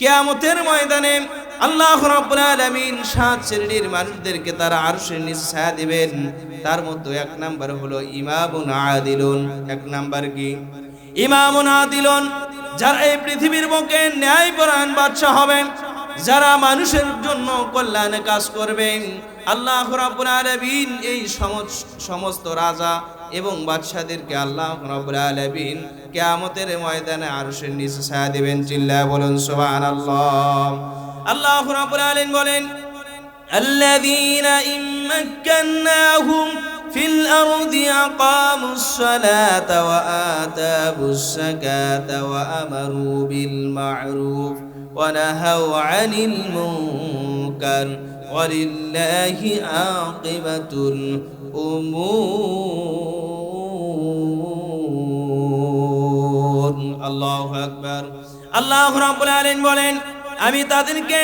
কেয়ামতের ময়দানে আল্লাহ রাব্বুল আলামিন সাত শ্রেণির মানুষদেরকে তারা আরশের নিচে ছায়া দিবেন। তার মধ্যে এক নাম্বার হলো ইমামুন আদিলুন। এক নাম্বার কি? ইমামুন আদিলুন, যারা এই পৃথিবীর বুকে ন্যায়পরায়ণ বাদশা হবেন, যারা মানুষের জন্য কল্যাণে কাজ করবেন। আল্লাহ রাব্বুল আলামিন এই সমস- সমস্ত রাজা এবং বাদশাদেরকে আল্লাহ রাব্বুল আলামিন কিয়ামতের ময়দানে আরশের নিচে ছায়া দিবেন চিল্লায় বলুন সুবহানাল্লাহ আল্লাহ রাব্বুল আলামিন বলেন الذين إن مكناهم في الأرض أقاموا الصلاة وآتوا الزكاة وأمروا بالمعروف ونهوا عن المنكر ولله عاقبة الأمور الله أكبر আল্লাহ রাব্বুল আলামিন বলেন আমি তাদেরকে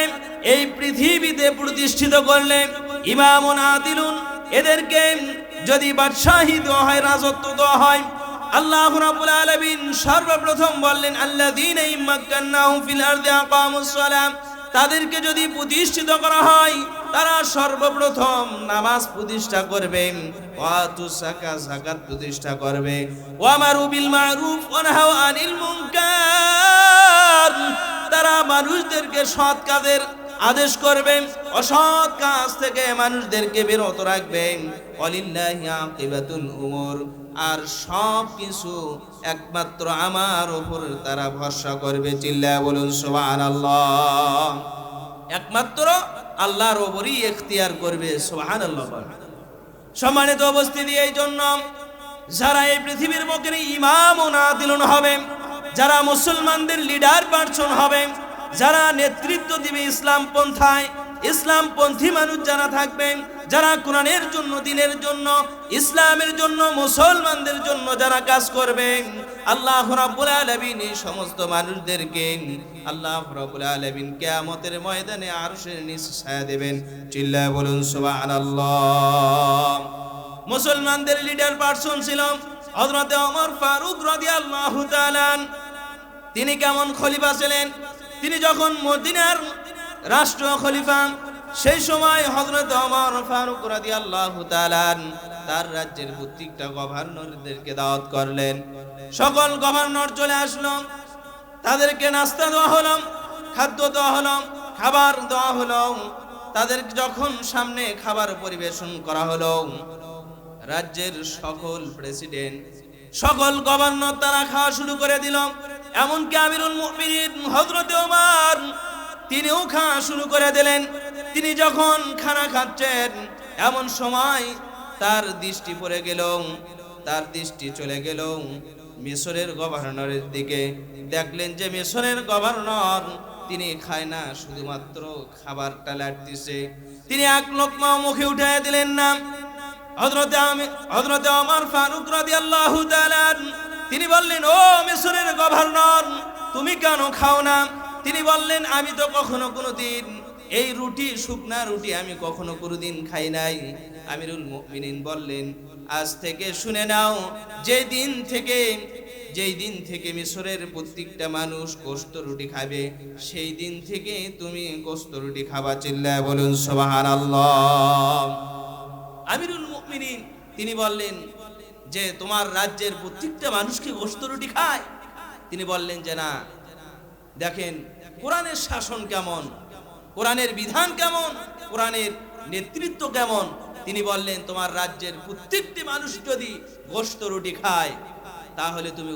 এই পৃথিবীতে প্রতিষ্ঠিত করলে ইমামুন আদিলুন এদেরকে যদি বাদশাহী দেওয়া হয় রাজত্ব দেওয়া হয় আল্লাহ রাব্বুল আলামিন সর্বপ্রথম বললেন আল্লাযীনা ইম্মাক্কান্নাহুম ফিল আরদি আকামুস সালাম তাদেরকে যদি প্রতিষ্ঠিত করা হয় তারা সর্বপ্রথম নামাজ প্রতিষ্ঠা করবে। ওয়াতু সাকা, যাকাত প্রতিষ্ঠা করবে। ওয়ামারু বিল মারুফ ওয়া নাহাউ আনিল মুনকার। তারা মানুষদেরকে সৎ কাজের আদেশ করবেন অসৎ কাজ থেকে মানুষদেরকে বিরত রাখবেন অলিল্লাহি আকিবাতুল উমর। আর সব কিছু একমাত্র আমার উপর তারা ভরসা করবে। চিল্লা বলুন, সুবহানাল্লাহ। একমাত্র আল্লাহর ওপরই এখতিয়ার করবে সোহান আল্লাহ সম্মানিত অবস্থিতি এই জন্য যারা এই পৃথিবীর বুকে ইমাম ও না দিলন হবে, যারা মুসলমানদের লিডার পার্সন হবে, যারা নেতৃত্ব দিবে ইসলাম পন্থায় ইসলাম পন্থী মানুষ যারা থাকবেন, যারা কোরআনের জন্য, দিনের জন্য, ইসলামের জন্য, মুসলমানদের জন্য যারা কাজ করবেন, আল্লাহ রাব্বুল আলামিন এই সমস্ত মানুষদেরকে, আল্লাহ রাব্বুল আলামিন কিয়ামতের ময়দানে আরশের নিচে ছায়া দেবেন। চিল্লায় বলুন, সুবহানাল্লাহ। মুসলমানদের লিডার পার্সন ছিল হযরতে ওমর ফারুক রাদিয়াল্লাহু তাআলা তিনি কেমন খলিফা ছিলেন? তিনি যখন মদিনার রাষ্ট্র খলিফা সেই সময় হযরত ওমর ফারুক রাদিয়াল্লাহু তাআলা তার রাজ্যের প্রত্যেকটা গভর্নরদেরকে দাওয়াত করলেন। সকল গভর্নর চলে আসলো। তাদেরকে নাস্তা দেওয়া হলো, খাদ্য দেওয়া হলো, খাবার দেওয়া হলো। তাদের যখন সামনে খাবার পরিবেশন করা হলো, রাজ্যের সকল প্রেসিডেন্ট, সকল গভর্নর তারা খাওয়া শুরু করে দিল। এমনকি আমিরুল মুমিনিন, হযরত ওমর তিনিও খাওয়া শুরু করে দিলেন। তিনি যখন খানা খাচ্ছেন, এমন সময় তার দৃষ্টি পড়ে গেল, তার দৃষ্টি চলে গেল মিশরের গভর্নরের দিকে। দেখলেন যে মিশরের গভর্নর, তিনি খায় না, শুধুমাত্র খাবারটা লাটতেছে। তিনি এক লোকমা মুখে উঠায় দিলেন না। হযরতে আমি, হযরতে ওমর ফারুক রাদিয়াল্লাহু তাআলা তিনি বললেন, ও মিশরের গভর্নর, তুমি কেন খাও না? তিনি বললেন, আমি তো কখনো কোনোদিন এই রুটি, শুকনা রুটি আমি কখনো কোনোদিন খাই নাই। আমিরুল মুমিনিন বললেন, আজ থেকে শুনে নাও যে দিন থেকে যেই দিন থেকে মিশরের প্রত্যেকটা মানুষ কোস্ত রুটি খাবে সেই দিন থেকে তুমি কোস্ত রুটি খাবা। চিল্লায় বলুন, সুবহানাল্লাহ। আমিরুল মুমিনিন, তিনি বললেন যে, তোমার রাজ্যের প্রত্যেকটা মানুষকে গোস্ত রুটি খায়? তিনি বললেন যে, না। দেখেন কোরআনের শাসন কেমন? কোরআনের বিধান কেমন? কোরআনের নেতৃত্ব কেমন? তিনি বললেন, তোমার রাজ্যের প্রত্যেকটি মানুষ যদি গোস্ত রুটি খায়, তাহলে তুমি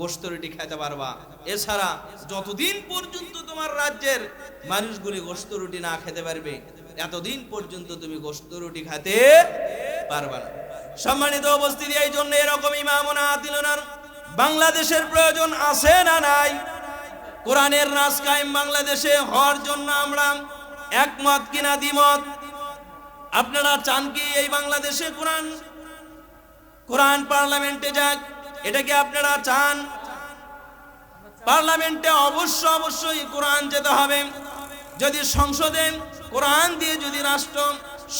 গোস্ত রুটি খেতে পারবা। এছাড়া যতদিন পর্যন্ত তোমার রাজ্যের মানুষগুলি গোস্ত রুটি না খেতে পারবে, এতদিন পর্যন্ত তুমি গোস্ত রুটি খেতে পারবা না। সম্মানিত উপস্থিতি এই জন্য এরকম ইমামনা দিলনার বাংলাদেশের প্রয়োজন আছে না নাই? কোরআনের রাজ কায়েম বাংলাদেশে হওয়ার জন্য আমরা একমত কিনা দ্বিমত? আপনারা চান কি এই বাংলাদেশে কোরআন? কোরআন পার্লামেন্টে যাক, এটা কি আপনারা চান? পার্লামেন্টে অবশ্য অবশ্যই কোরআন যেতে হবে। যদি সংসদে কোরআন দিয়ে যদি রাষ্ট্র,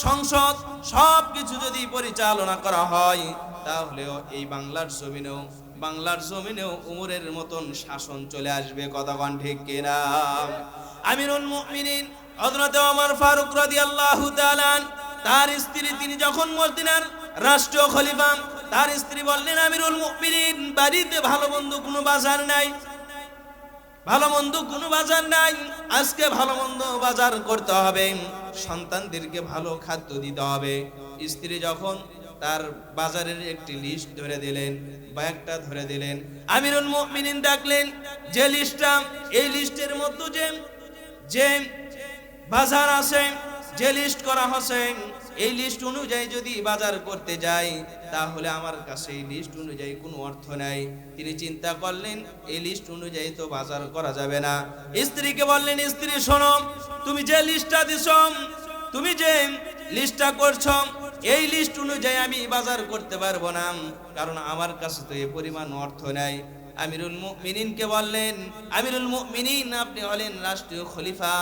সংসদ সব কিছু যদি পরিচালনা করা হয়, তাহলেও এই বাংলার জমিনেও বাংলার জমিনেও উমরের মতন শাসন চলে আসবে কতক্ষণ ঠিক কিনা? আমিরুল মুমিনিন হযরত ওমর ফারুক রাদিয়াল্লাহু তাআলা তার স্ত্রী, তিনি যখন মদিনার রাষ্ট্রীয় খলিফা, তার স্ত্রী বললেন, আমিরুল মুমিনিন, বাড়িতে ভালো বন্ধু কোনো বাজার নাই। ভালো মন্দ কোনো বাজার নাই। আজকে ভালো মন্দ বাজার করতে হবে। সন্তানদেরকে ভালো খাদ্য দিতে হবে। স্ত্রী যখন তার বাজারের একটি লিস্ট ধরে দিলেন বা একটা ধরে দিলেন। আমিরুল মুমিনিন ডাকলেন, যে লিস্টটা এই লিস্টের মধ্যে যে যে বাজার আছে, যে লিস্ট করা হচ্ছে, এই লিস্ট অনুযায়ী যদি বাজার করতে যাই, তাহলে আমার কাছে এই লিস্ট অনুযায়ী কোনো অর্থ নাই। তিনি চিন্তা করলেন, এই লিস্ট অনুযায়ী তো বাজার করা যাবে না। স্ত্রীকে বললেন, স্ত্রী, শোনো, তুমি যে লিস্টটা দিছ, তুমি যে লিস্টটা করছ এই লিস্ট অনুযায়ী আমি বাজার করতে পারব না। কারণ আমার কাছে তো এ পরিমাণ অর্থ নাই। আমিরুল মুমিনিনকে বললেন, আমিরুল মুমিনিন, আপনি হলেন রাষ্ট্রীয় খলিফা।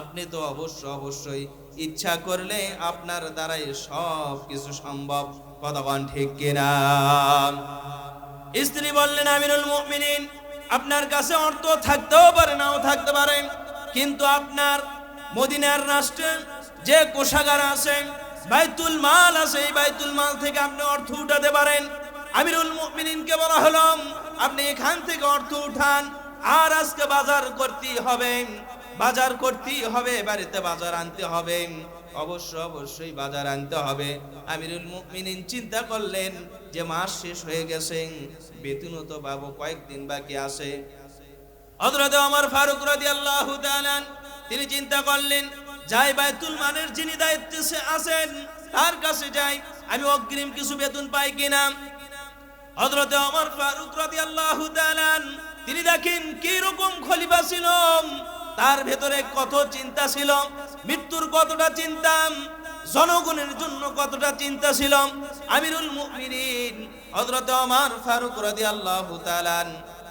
আপনি তো অবশ্য অবশ্যই ইচ্ছা করলে আপনার দ্বারাই সব কিছু সম্ভব কতক্ষণ ঠিক কিনা? স্ত্রী বললেন, আমিরুল মুমিনিন, আপনার কাছে অর্থ থাকতেও পারে, নাও থাকতে পারে কিন্তু আপনার মদিনার রাষ্ট্রে যে কোষাগার আছে বাইতুল মাল আছে, এই বাইতুল মাল থেকে আপনি অর্থ উঠাতে পারেন। আমিরুল মুমিনিনকে বলা হলো, আপনি এখান থেকে অর্থ উঠান, আর আজকে বাজার করতেই হবে। বাজার করতেই হবে, বাড়িতে বাজার আনতে হবে। অবশ্য অবশ্যই বাজার আনতে হবে। আমিরুল মুমিনিন চিন্তা করলেন যে মাস শেষ হয়ে গেছে, বেতনও তো পাবো, কয়েকদিন বাকি আছে। হযরত ওমর ফারুক রাদিয়াল্লাহু তাআলা তিনি চিন্তা করলেন যাই বাইতুল মালের যিনি দায়িত্বে আছেন, তার কাছে যাই, আমি অগ্রিম কিছু বেতন পাই কিনা? হযরত ওমর ফারুক রাদিয়াল্লাহু তাআলা তিনি দেখেন কি রকম খলিফা ছিল, তার ভেতরে কত চিন্তা ছিল, মৃত্যুর কতটা চিন্তা, জনগণের জন্য কতটা চিন্তা ছিল। আমিরুল মুমিনিন, হযরত ওমর ফারুক রাদিয়াল্লাহু তাআলা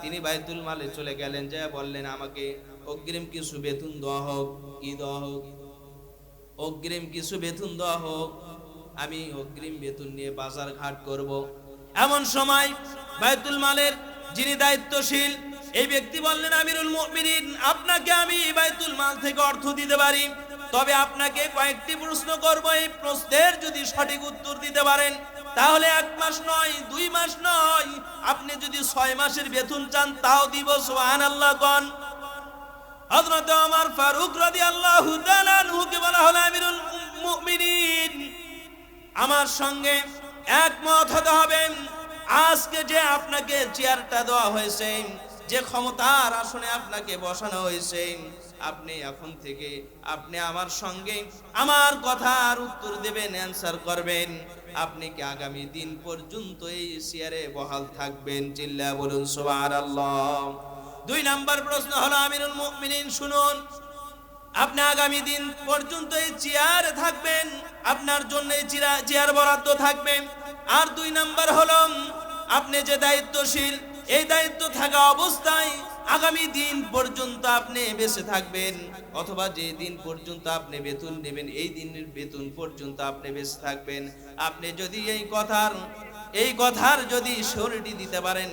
তিনি বাইতুল মালে চলে গেলেন, যে বললেন, আমাকে অগ্রিম কিছু বেতন দেওয়া হোক, কি দেওয়া হোক? অগ্রিম কিছু বেতন দেওয়া হোক, আমি অগ্রিম বেতন নিয়ে বাজার ঘাট করব। এমন সময় বাইতুল মালের যিনি দায়িত্বশীল, এই ব্যক্তি বললেন, আমিরুল মুমিনিন, আপনাকে আমি বাইতুল মাল থেকে অর্থ দিতে পারি তবে আপনাকে কয়েকটি প্রশ্ন করব, এই প্রশ্নের যদি সঠিক উত্তর দিতে পারেন, তাহলে এক মাস নয়, দুই মাস নয়, আপনি যদি ছয় মাসের বেতন চান, তাও দিব সোহান আল্লাহ কন হযরত ওমর ফারুক রাদিয়াল্লাহু তাআলা আনহুকে বলা হলো, আমিরুল মুমিনিন, আমার সঙ্গে একমত হতে হবে। আজকে যে আপনাকে চেয়ারটা দেওয়া হয়েছে, যে ক্ষমতার আসনে আপনাকে বসানো হয়েছে, আপনি এখন থেকে আপনি আমার সঙ্গে আমার কথার উত্তর দেবেন, অ্যান্সার করবেন। আপনি কি আগামী দিন পর্যন্ত এই চেয়ারে বহাল থাকবেন? চিল্লা বলুন, সুবহানাল্লাহ। দুই নাম্বার প্রশ্ন হলো, আমিরুল মুমিনিন, শুনুন। আপনি আগামী দিন পর্যন্ত এই চেয়ার থাকবেন, আপনার জন্য চেয়ার বরাদ্দ থাকবে। আর দুই নাম্বার হলো, আপনি যে দায়িত্বশীল, এই দায়িত্ব থাকা অবস্থায় আগামী দিন পর্যন্ত আপনি বেঁচে থাকবেন, অথবা যে দিন পর্যন্ত আপনি বেতন নেবেন, এই দিনের বেতন পর্যন্ত আপনি বেঁচে থাকবেন। আপনি যদি এই কথার এই কথার যদি শরীরটি দিতে পারেন,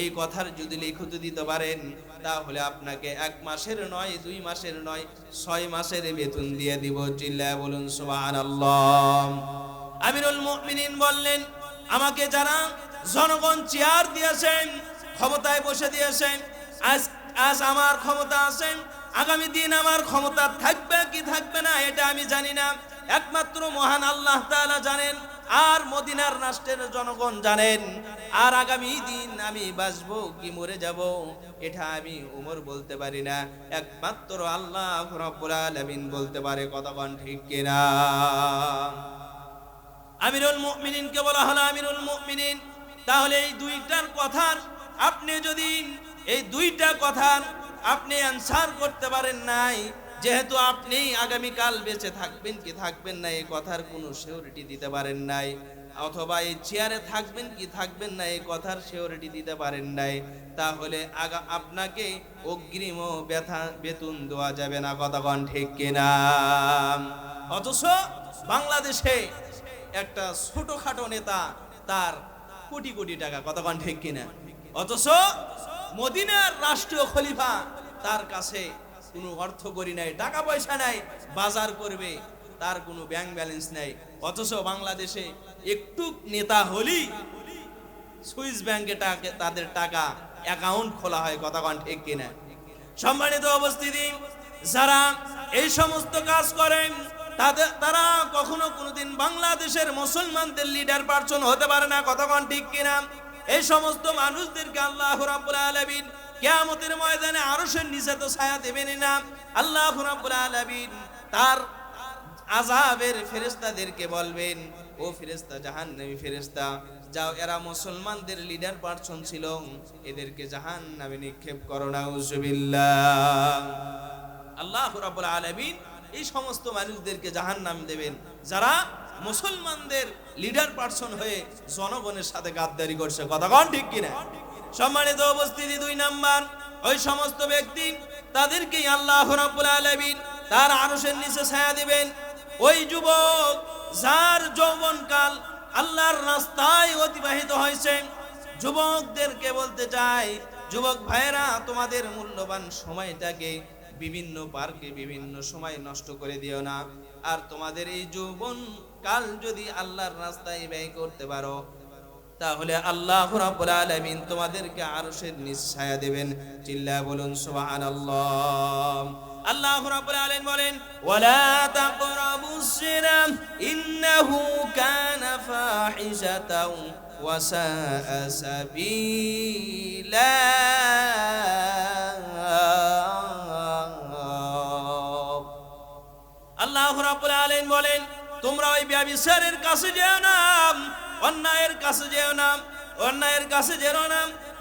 এই কথার যদি লিখিত দিতে পারেন, তাহলে আপনাকে এক মাসের নয়, দুই মাসের নয়, ছয় মাসের বেতন দিয়ে দিব। চিল্লায় বলুন, সুবহানাল্লাহ। আমিরুল মুমিনিন বললেন, আমাকে যারা জনগণ চেয়ার দিয়েছেন, ক্ষমতায় বসে দিয়েছেন, আজ আজ আমার ক্ষমতা আছেন আগামী দিন আমার ক্ষমতা থাকবে কি থাকবে না, এটা আমি জানি না। একমাত্র মহান আল্লাহ তাআলা জানেন আর মদিনার রাষ্ট্রের জনগণ জানেন, আর আগামী দিন আমি বাঁচবো কি মরে যাব, এটা আমি উমর বলতে পারি না। একমাত্র আল্লাহ রাব্বুল বলতে পারে কতক্ষণ ঠিক কিনা? আমিরুল মুমিনিনকে বলা হলো, আমিরুল মুমিনিন, তাহলে এই দুইটার কথার আপনি যদি, এই দুইটা কথার আপনি অ্যান্সার করতে পারেন নাই যেহেতু আপনি আগামীকাল বেঁচে থাকবেন কি থাকবেন না এই কথার কোনো সিওরিটি দিতে পারেন নাই। অথবা এই চেয়ারে থাকবেন কি থাকবেন না এই কথার সিওরিটি দিতে পারেন নাই। তাহলে আগা, আপনাকে অগ্রিম ব্যথা, বেতন দেওয়া যাবে না কতক্ষণ ঠিক কিনা? অথচ বাংলাদেশে একটা ছোটখাটো নেতা, তার কোটি কোটি টাকা কতক্ষণ ঠিক কিনা? অথচ মদিনার রাষ্ট্রীয় খলিফা, তার কাছে কোনো অর্থ করি নাই, টাকা পয়সা নাই, বাজার করবে, তার কোনো ব্যাংক ব্যালেন্স নাই। অথচ বাংলাদেশে একটু নেতা হলি সুইস ব্যাংকে তাদের টাকা অ্যাকাউন্ট খোলা হয় কতক্ষণ ঠিক কিনা? সম্মানিত অবস্থিতি যারা এই সমস্ত কাজ করেন, তাদের, তারা কখনো কোনোদিন বাংলাদেশের মুসলমানদের লিডার পার্সন হতে পারে না কতক্ষণ ঠিক কিনা? এই সমস্ত মানুষদেরকে আল্লাহ রাব্বুল আলামিন কিয়ামতের ময়দানে আরশের নিচে তো ছায়া দেবেন না। আল্লাহ রাব্বুল আলামিন তার আজাবের ফেরেস্তাদেরকে বলবেন, ও ফেরেস্তা জাহান্নামী ফেরেস্তা যাও, এরা মুসলমানদের লিডার পার্সন ছিল, এদেরকে জাহান্নামে নিক্ষেপ করো না আল্লাহ রাব্বুল আলামিন এই সমস্ত মানুষদেরকে জাহান্নাম দেবেন। যারা মুসলমানদের লিডার পার্সন হয়ে জনগণের সাথে গাদ্দারি করছে কতক্ষণ ঠিক কিনা? সম্মানিত উপস্থিতি দুই নাম্বার। ওই সমস্ত ব্যক্তি তাদেরকে আল্লাহ রাব্বুল আলামিন তার আরশের নিচে ছায়া দিবেন। ওই যুবক যার যৌবনকাল আল্লাহর রাস্তায় অতিবাহিত হয়েছে, যুবকদেরকে বলতে চাই, যুবক ভাইরা তোমাদের মূল্যবান সময়টাকে বিভিন্ন পার্কে বিভিন্ন সময় নষ্ট করে দিও না। আর তোমাদের এই যৌবন কাল যদি আল্লাহর রাস্তায় ব্যয় করতে পারো তাহলে আল্লাহ রাব্বুল আলামিন তোমাদেরকে আরশের নিচ ছায়া দেবেন। চিল্লা বলুন, সুবহানাল্লাহ। আল্লাহ রাব্বুল আলামিন বলেন, ওয়ালা তাকরাবুস জিনা ইন্নাহু কানা ফাহিশাতাও ওয়া সাআ সাবিলা। আল্লাহ রাব্বুল আলামিন বলেন, তোমরা ওই ব্যভিচারের কাছে যেও না। অন্যায়ের কাছে যেও না, অন্যায়ের কাছে যেও না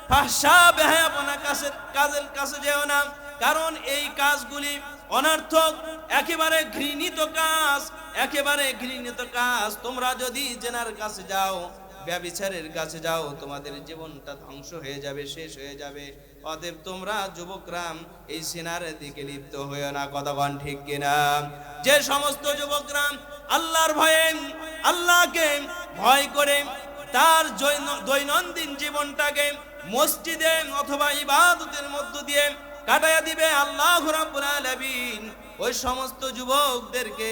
ফাহশা বেহায়াপনা কাছে, কাজের কাছে যেও না, কারণ এই কাজগুলি অনার্থক, একেবারে ঘৃণিত কাজ, একেবারে ঘৃণিত কাজ। তোমরা যদি জেনার কাছে যাও, ব্যবিচারের কাছে যাও, তোমাদের জীবনটা ধ্বংস হয়ে যাবে, শেষ হয়ে যাবে। অতএব তোমরা যুবকরাম এই সিনার দিকে লিপ্ত হয়েও না কতক্ষণ ঠিক কিনা? যে সমস্ত যুবকরাম আল্লাহর ভয়ে, আল্লাহকে ভয় করে তার দৈনন্দিন জীবনটাকে মসজিদে অথবা ইবাদতের মধ্য দিয়ে কাটায়া দিবে আল্লাহ রাব্বুল ওই সমস্ত যুবকদেরকে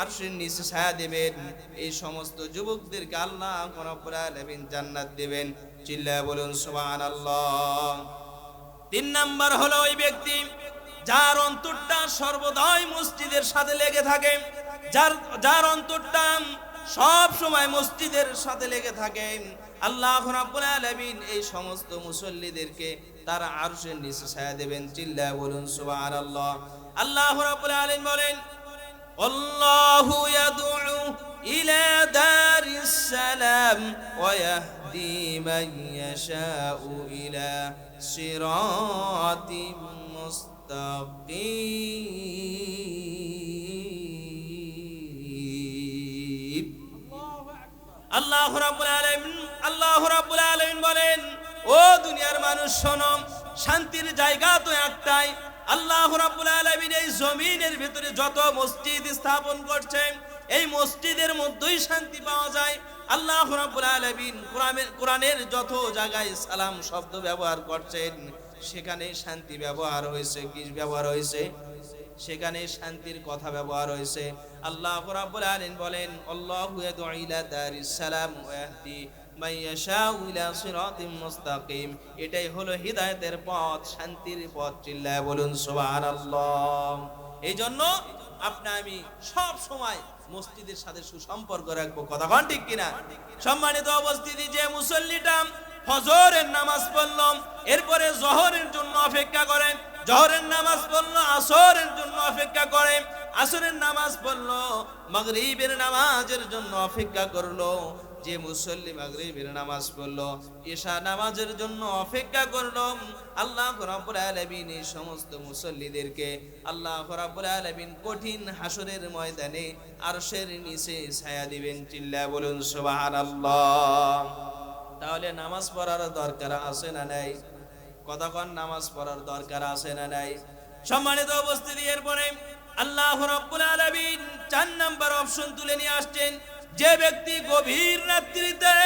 আরশের নিচে ছায়া দেবেন। এই সমস্ত যুবকদেরকে আল্লাহ রাব্বুল আলামিন জান্নাত দেবেন। চিল্লা বলুন, সুবহানাল্লাহ। তিন নাম্বার হলো ওই ব্যক্তি যার অন্তরটা সর্বদাই মসজিদের সাথে লেগে থাকে। যার যার অন্তরটা সব সময় মসজিদের সাথে লেগে থাকে। আল্লাহ রাব্বুল আলামিন এই সমস্ত মুসল্লিদেরকে তার আরশের নিচে ছায়া দেবেন, চিল্লায় বলুন, সুবহানাল্লাহ। আল্লাহ রাব্বুল আলামিন বলেন, আল্লাহু ইয়াদউ ইলা দারিস সালাম ওয়া ইয়াহদি মান ইয়াশাউ ইলা সিরাতিম মুস্তাকিম। আল্লাহ রাব্বুল আলামিন, আল্লাহ বলেন, ও দুনিয়ার মানুষ, শোনো, শান্তির জায়গা তো একটাই। আল্লাহ রাব্বুল আলামিন এই জমিনের ভিতরে যত মসজিদ স্থাপন করছেন এই মসজিদের মধ্যেই শান্তি পাওয়া যায়। আল্লাহ রাব্বুল আলামিন কোরআনের যত জায়গায় সালাম শব্দ ব্যবহার করছেন সেখানে শান্তি ব্যবহার হয়েছে কি ব্যবহার হয়েছে? সেখানে শান্তির কথা ব্যবহার হয়েছে। আল্লাহ রাব্বুল আলামিন বলেন, আল্লাহু ইয়াদউ ইলা দারিস সালাম ওয়া সিরাতিম মুস্তাকিম। এটাই হলো হিদায়াতের পথ, শান্তির পথ চিল্লায় বলুন, সুবহানাল্লাহ। এই জন্য আপনি, আমি সব সময় মসজিদের সাথে সুসম্পর্ক রাখব। কথা ঠিক কিনা? সম্মানিত অবস্থিতি যে মুসল্লিটা ফজরের নামাজ পড়লাম, এরপরে জহরের জন্য অপেক্ষা করেন, জহরের নামাজ পড়ল, আসরের জন্য অপেক্ষা করে আসরের নামাজ পড়ল, মাগরিবের নামাজের জন্য অপেক্ষা করল, যে মুসল্লি মাগরিবের নামাজ পড়ল ঈশা নামাজের জন্য অপেক্ষা করল, আল্লাহ রাব্বুল আলামিন এই সমস্ত মুসল্লিদেরকে, আল্লাহ রাব্বুল আলামিন কঠিন হাসরের ময়দানে আরশের নিচে ছায়া দিবেন চিল্লা বলুন সুবহানাল্লাহ। তাহলে নামাজ পড়ার দরকার আছে না নাই? কতক্ষণ নামাজ পড়ার দরকার আছে না নাই? সম্মানিত উপস্থিতি, এরপরে আল্লাহ রাব্বুল আলামিন চার নাম্বার অপশন তুলে নিয়ে আসছেন, যে ব্যক্তি গভীর রাত্রিতে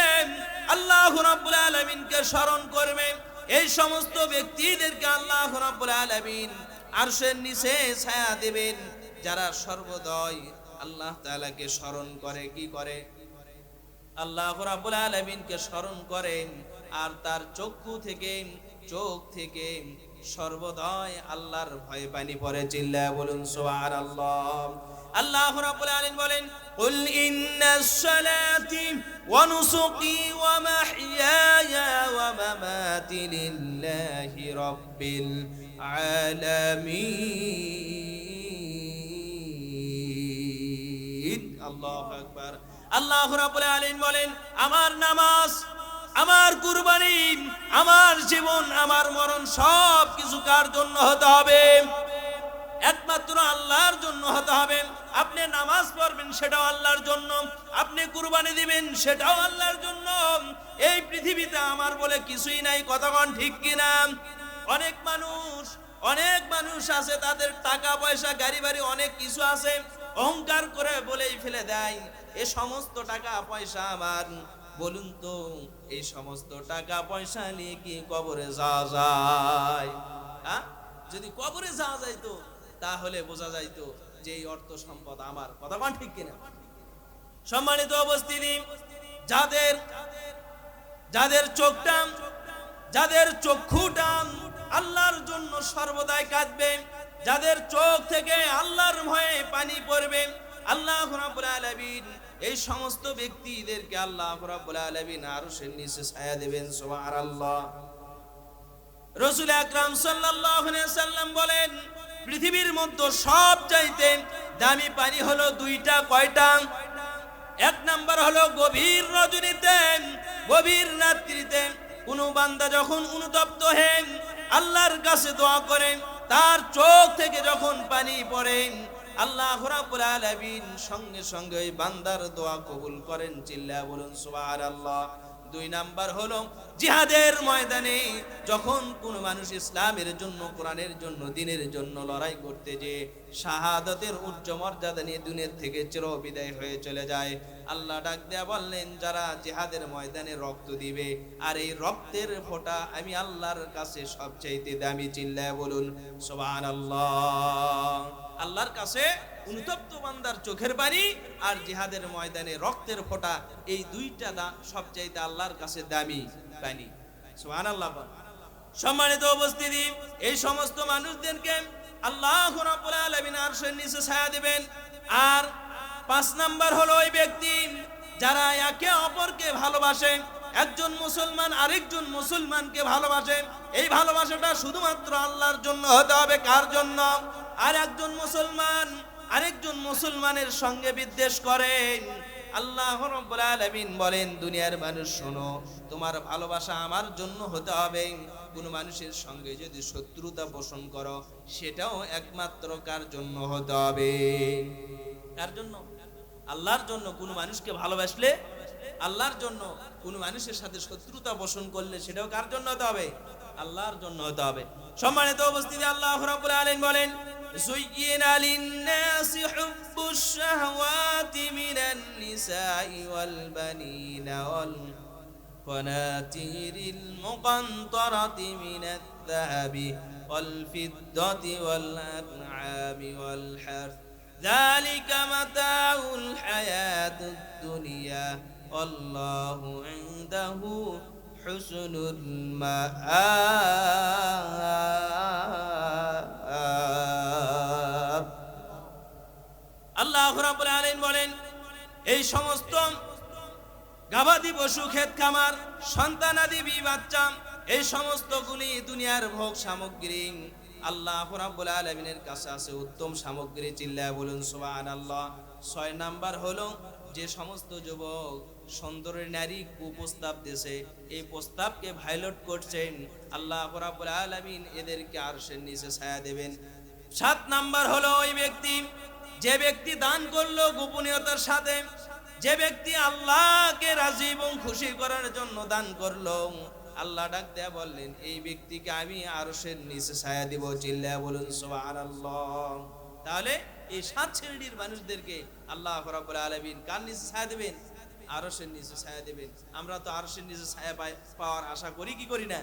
আল্লাহ রাব্বুল আলামিনকে স্মরণ করবে, এই সমস্ত ব্যক্তিদেরকে আল্লাহ রাব্বুল আলামিন আরশের নিচে ছায়া দেবেন, যারা সর্বদয় আল্লাহ তাআলাকে স্মরণ করে, কি করে? আল্লাহ রাব্বুল আলামিনকে স্মরণ করেন আর তার চক্ষু থেকে চোখ থেকে সর্বদয় আল্লাহর ভয় পানি পড়ে চিল্লায় বলুন সুবহানাল্লাহ আল্লাহ রাব্বুল আলামিন বলেন قل إن الصلاة ونسقي ومحياي ومماتي لله رب العالمين আকবার। আল্লাহ রাব্বুল আলামিন বলেন, আমার নামাজ, আমার কুরবানি, আমার জীবন, আমার মরণ সব কিছু কার জন্য হতে হবে? একমাত্র আল্লাহর জন্য হতে হবে। আপনি নামাজ পড়বেন, সেটাও আল্লাহর জন্য। আপনি কুরবানি দিবেন, সেটাও আল্লাহর জন্য। এই পৃথিবীতে আমার বলে কিছুই নাই কতক্ষণ ঠিক কিনা? অনেক মানুষ অনেক মানুষ আছে, তাদের টাকা পয়সা গাড়ি বাড়ি অনেক কিছু আছে। অহংকার করে বলেই ফেলে দেয়, এ সমস্ত টাকা পয়সা আমার। বলুন তো, এই সমস্ত টাকা পয়সা নিয়ে কি কবরে যাওয়া যায়? হ্যাঁ? যদি কবরে যাওয়া যাইতো, তাহলে বোঝা যাইতো যে এই অর্থ সম্পদ আমার। কথা কোন ঠিক কিনা? সম্মানিত উপস্থিতি, যাদের যাদের চোখটা, যাদের চক্ষুটা আল্লাহর জন্য সর্বদাই কাঁদবে যাদের চোখ থেকে আল্লাহর ভয়ে পানি পড়বে, আল্লাহ রাব্বুল আলামিন এই সমস্ত ব্যক্তিদেরকে আল্লাহ রাব্বুল আলামিন আরশের নিচে ছায়া দেবেন, সুবহানাল্লাহ। রসুল আকরাম সাল্লাল্লাহু আলাইহি সাল্লাম বলেন, পৃথিবীর মধ্যে সব চাইতে দামি পানি হলো দুইটা, কয়টা? এক নাম্বার হলো গভীর রজনীতে, গভীর রাত্রিতে। কোন বান্দা যখন অনুতপ্ত হেন আল্লাহর কাছে দোয়া করেন তার চোখ থেকে যখন পানি পড়ে, আল্লাহ সঙ্গে সঙ্গে বান্দার দোয়া কবুল করেন চিল্লা বলুন, সুবহানাল্লাহ। দুই নাম্বার হলো জিহাদের ময়দানে যখন কোন মানুষ ইসলামের জন্য, কোরআনের জন্য, দিনের জন্য লড়াই করতে যে শাহাদতের উচ্চ মর্যাদা নিয়ে দুনিয়ার থেকে চির বিদায় হয়ে চলে যায়, আল্লাহ ডাক দেয়া বললেন, যারা জিহাদের ময়দানে রক্ত দিবে আর এই রক্তের ফোঁটা আমি আল্লাহর কাছে সবচাইতে দামি চিল্লায় বলুন, সুবহানাল্লাহ। আল্লাহর কাছে অনুতপ্ত বান্দার চোখের বাড়ি আর জিহাদের ময়দানে রক্তের ফোঁটা, এই দুইটা দা সবচাইতে আল্লাহর কাছে দামি পানি। সুবহানাল্লাহ। সম্মানিত উপস্থিতি, এই সমস্ত মানুষদেরকে আল্লাহ রাব্বুল আলামিন আরশের নিচে ছায়া দিবেন। আর পাঁচ নাম্বার হলো ওই ব্যক্তি যারা একে অপরকে ভালোবাসে, একজন মুসলমান আরেকজন মুসলমানকে ভালোবাসে। এই ভালোবাসাটা শুধুমাত্র আল্লাহর জন্য হতে হবে, কার জন্য? আর একজন মুসলমান আরেকজন মুসলমানের সঙ্গে বিদ্বেষ করেন। আল্লাহ রাব্বুল আলামিন বলেন, দুনিয়ার মানুষ শোনো, তোমার ভালোবাসা আমার জন্য হতে হবে। কোন মানুষের সঙ্গে যদি শত্রুতা পোষণ করো, সেটাও একমাত্র কার জন্য হতে হবে? কার জন্য? আল্লাহর জন্য। কোন মানুষকে ভালোবাসলে আল্লাহর জন্য। কোন মানুষের সাথে শত্রুতা পোষণ করলে সেটাও কার জন্য হতে হবে? আল্লাহর জন্য হতে হবে। সম্মানিত উপস্থিতি, আল্লাহ রাব্বুল আলামিন বলেন زين للناس حب الشهوات من النساء والبنين والقناطير المقنطرة من الذهب والفضة والأنعام والحرث ذلك متاع الحياة الدنيا. والله عنده حسن المآب. আল্লাহ রাব্বুল আলামিন বলেন, এই সমস্ত গাবাদি পশু, ক্ষেত খামার সন্তানাদি বি বাচ্চা, এই সমস্ত গুলি দুনিয়ার ভোগ সামগ্রী আল্লাহ রাব্বুল আলামিনের কাছে আছে। উত্তম সামগ্রী চিল্লায় বলুন, সুবহানাল্লাহ। ছয় নাম্বার হলো, যে সমস্ত যুবক সুন্দরী নারী কুপ্রস্তাব দিয়েছে, এই প্রস্তাবকে ভাইলট করছেন, আল্লাহ রাব্বুল আলামিন এদেরকে আরশের নিচে ছায়া দেবেন। সাত নাম্বার হলো, ওই ব্যক্তি যে ব্যক্তি দান করল গোপনীয়তার সাথে, যে ব্যক্তি আল্লাহকে রাজি এবং খুশি করার জন্য দান করল, আল্লাহ ডাক দেয়া বললেন, এই ব্যক্তিকে আমি আরশের নিচে ছায়া দিব চিল্লা বলুন তাহলে এই সাত শ্রেণির মানুষদেরকে আল্লাহ রাব্বুল আলামিন কার নিচে ছায়া দেবেন? আরশের নিচে ছায়া দেবেন। আমরা তো আরশের নিচে ছায়া পাওয়ার আশা করি কি করি না?